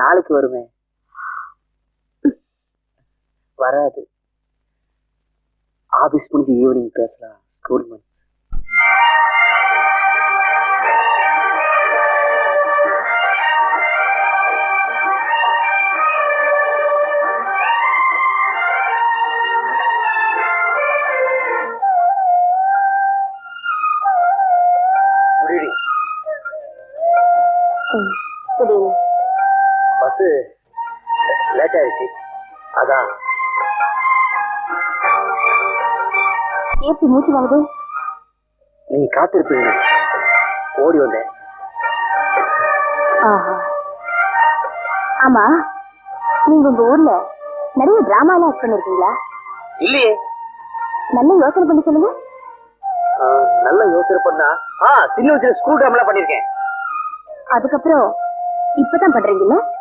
நாளைக்கு வருவேன் வராது. ஆபீஸ் முடிஞ்சு ஈவினிங் பேசலாம். ஸ்கூல் வந்து குட் ஈவினிங் பஸ் லேட் ஆயிடுச்சு. அதான். ஏப்பி மூச்சு வாங்குது. நீ காத்திருப்பீங்க. ஓடி வந்தேன். ஆஹா. ஆமா நீங்க உங்க ஊர்ல நிறைய டிராமா எல்லாம் ஆக்ட் பண்ணிருக்கீங்களா? இல்லையே. நல்ல யோசனை பண்ணி சொல்லுங்க. நல்ல யோசனை பண்ணா ஆ சின்ன வயசுல ஸ்கூல் டைம்லாம் பண்ணிருக்கேன். அதுக்கப்புறம் இப்பதான் பண்றீங்கல்ல?